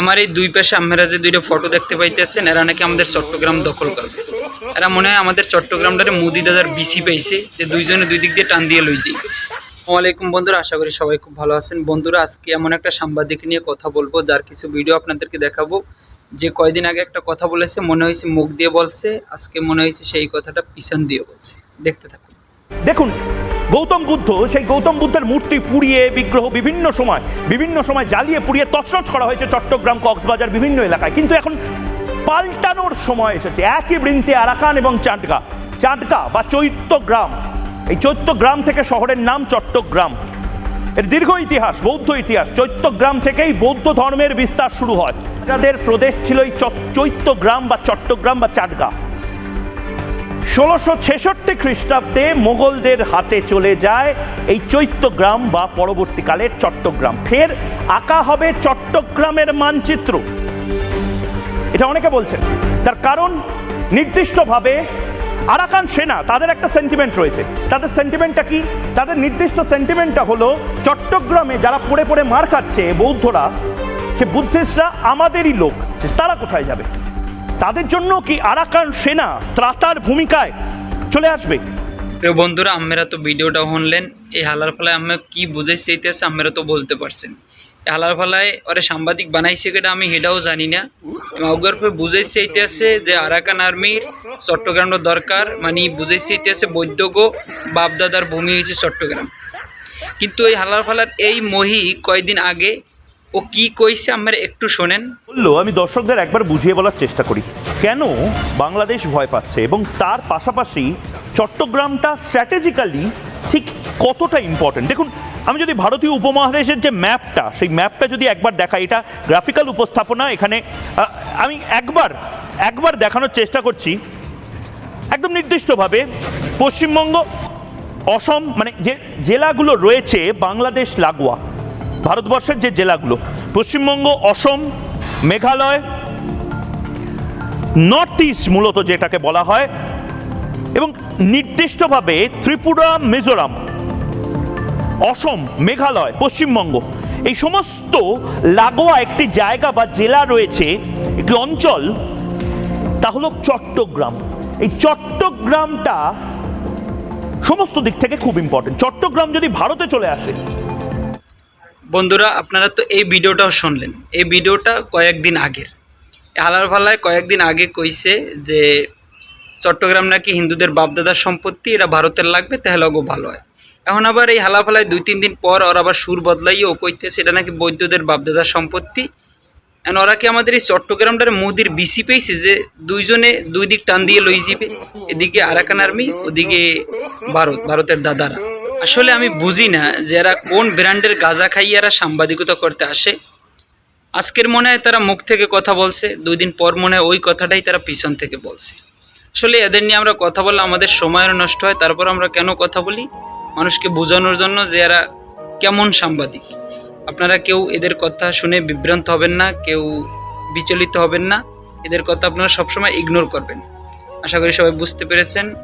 আমার এই দুই পাশে আমরা যে দুইটা ফটো দেখতে পাইতেছেন, এরা নাকি আমাদের চট্টগ্রাম দখল করবে এরা মনে হয় আমাদের চট্টগ্রামটারে মোদি দাদার বিসি পাইছে, যে দুইজনে দুই দিক দিয়ে টান দিয়ে লইছি। আসসালামাইকুম বন্ধুরা, আশা করি সবাই খুব ভালো আছেন। বন্ধুরা, আজকে এমন একটা সাংবাদিক নিয়ে কথা বলব, যার কিছু ভিডিও আপনাদেরকে দেখাবো। যে কয়দিন আগে একটা কথা বলেছে, মনে হয়েছে মুখ দিয়ে বলছে, আজকে মনে হয়েছে সেই কথাটা পিছন দিয়ে বলছে। দেখতে থাকুন। দেখুন, গৌতম বুদ্ধ, সেই গৌতম বুদ্ধের মূর্তি পুড়িয়ে বিগ্রহ বিভিন্ন সময় বিভিন্ন সময় জ্বালিয়ে পুড়িয়ে তছনছ করা হয়েছে চট্টগ্রাম, কক্সবাজার, বিভিন্ন এলাকায়। কিন্তু এখন পাল্টানোর সময় এসেছে। একই বৃন্তে আরাকান এবং চাঁদগা। চাঁদগা বা চৈত্যগ্রাম এই চৈত্যগ্রাম থেকে শহরের নাম চট্টগ্রাম। এর দীর্ঘ ইতিহাস, বৌদ্ধ ইতিহাস। চৈত্যগ্রাম থেকেই বৌদ্ধ ধর্মের বিস্তার শুরু হয়। যাদের প্রদেশ ছিল এই চৈত্যগ্রাম বা চট্টগ্রাম বা চাঁদগা। ষোলোশো ছেষট্টি খ্রিস্টাব্দে মোগলদের হাতে চলে যায় এই চৈত্যগ্রাম বা পরবর্তীকালের চট্টগ্রাম। ফের আঁকা হবে চট্টগ্রামের মানচিত্র। এটা অনেকে বলছেন। তার কারণ নির্দিষ্টভাবে আরাকান সেনা, তাদের একটা সেন্টিমেন্ট রয়েছে। তাদের সেন্টিমেন্টটা কি? তাদের নির্দিষ্ট সেন্টিমেন্টটা হলো চট্টগ্রামে যারা পড়ে পড়ে মার খাচ্ছে বৌদ্ধরা, সে বুদ্ধিস্টরা আমাদেরই লোক তারা কোথায় যাবে? তাদের জন্য কি আরাকান সেনা ত্রাতার ভূমিকায় চলে আসবে? প্রিয় বন্ধুরা আমরা তো ভিডিওটা শুনলেন, এই হালার ফালায় আমরা কি বুঝাইছে ইতিহাস আমরা তো বুঝতে পারছেন। এই হালার ফালায় ওরে সাংবাদিক বানাইছে কেটা আমি সেটাও জানি না। অগর বুঝাইছে ইতিহাসে যে আরাকান আর্মির চট্টগ্রামটা দরকার মানে বুঝাইছে ইতিহাসে বৈদ্যগ বাপদাদার ভূমি হয়েছে চট্টগ্রাম। কিন্তু এই হালার ফালার এই মহি কয়দিন আগে ও কি কইছে আমরা একটু শোনেন। বলল, আমি দর্শকদের একবার বুঝিয়ে বলার চেষ্টা করি। কেন বাংলাদেশ ভয় পাচ্ছে এবং তার পাশাপাশি চট্টগ্রামটা স্ট্র্যাটেজিক্যালি ঠিক কতটা ইম্পর্টেন্ট দেখুন, আমি যদি ভারতীয় উপমহাদেশের যে ম্যাপটা সেই ম্যাপটা যদি একবার দেখাই, এটা গ্রাফিক্যাল উপস্থাপনা, এখানে আমি একবার একবার দেখানোর চেষ্টা করছি। একদম নির্দিষ্টভাবে পশ্চিমবঙ্গ, অসম মানে যে জেলাগুলো রয়েছে, বাংলাদেশ লাগোয়া। ভারতবর্ষের যে জেলাগুলো, পশ্চিমবঙ্গ, অসম, মেঘালয় নর্থ ইস্ট মূলত যেটাকে বলা হয়, এবং নির্দিষ্টভাবে ত্রিপুরা, মিজোরাম, অসম, মেঘালয়, পশ্চিমবঙ্গ, এই সমস্ত লাগোয়া একটি জায়গা বা জেলা রয়েছে, একটি অঞ্চল, তা হলো চট্টগ্রাম। এই চট্টগ্রামটা সমস্ত দিক থেকে খুব ইম্পর্টেন্ট চট্টগ্রাম যদি ভারতে চলে আসে বন্ধুরা, আপনারা তো এই ভিডিওটাও শুনলেন। এই ভিডিওটা কয়েকদিন আগের। হালার ফালায় কয়েকদিন আগে কইছে যে, চট্টগ্রাম নাকি হিন্দুদের বাপদাদার সম্পত্তি, এটা ভারতের লাগবে, তাহলে ওগো ভালো হয়। এখন আবার এই হালাফালায় দুই তিন দিন পর ওরা আবার সুর বদলাইয়ে ও কইতেছে, এটা নাকি বৈদ্যদের বাপদাদার সম্পত্তি? এখন ওরা কি আমাদের এই চট্টগ্রামটার মোদির বিসি পেয়েছে যে, দুইজনে দুই দিক টান দিয়ে লই যাবে এদিকে আরাকান আর্মি, ওদিকে ভারত, ভারতের দাদারা। আসলে আমি বুঝি না যে এরা কোন ব্র্যান্ডের গাঁজা খাইয়ে এরা সাংবাদিকতা করতে আসে। আজকের মনে হয় তারা মুখ থেকে কথা বলছে দুই দিন পর মনে হয় ওই কথাটাই তারা পিছন থেকে বলছে। আসলে এদের নিয়ে আমরা কথা বললে আমাদের সময়ের নষ্ট হয়, তারপর আমরা কেন কথা বলি? মানুষকে বোঝানোর জন্য যে এরা কেমন সাংবাদিক। আপনারা কেউ এদের কথা শুনে বিভ্রান্ত হবেন না, কেউ বিচলিত হবেন না। এদের কথা আপনারা সবসময় ইগনোর করবেন। আশা করি সবাই বুঝতে পেরেছেন।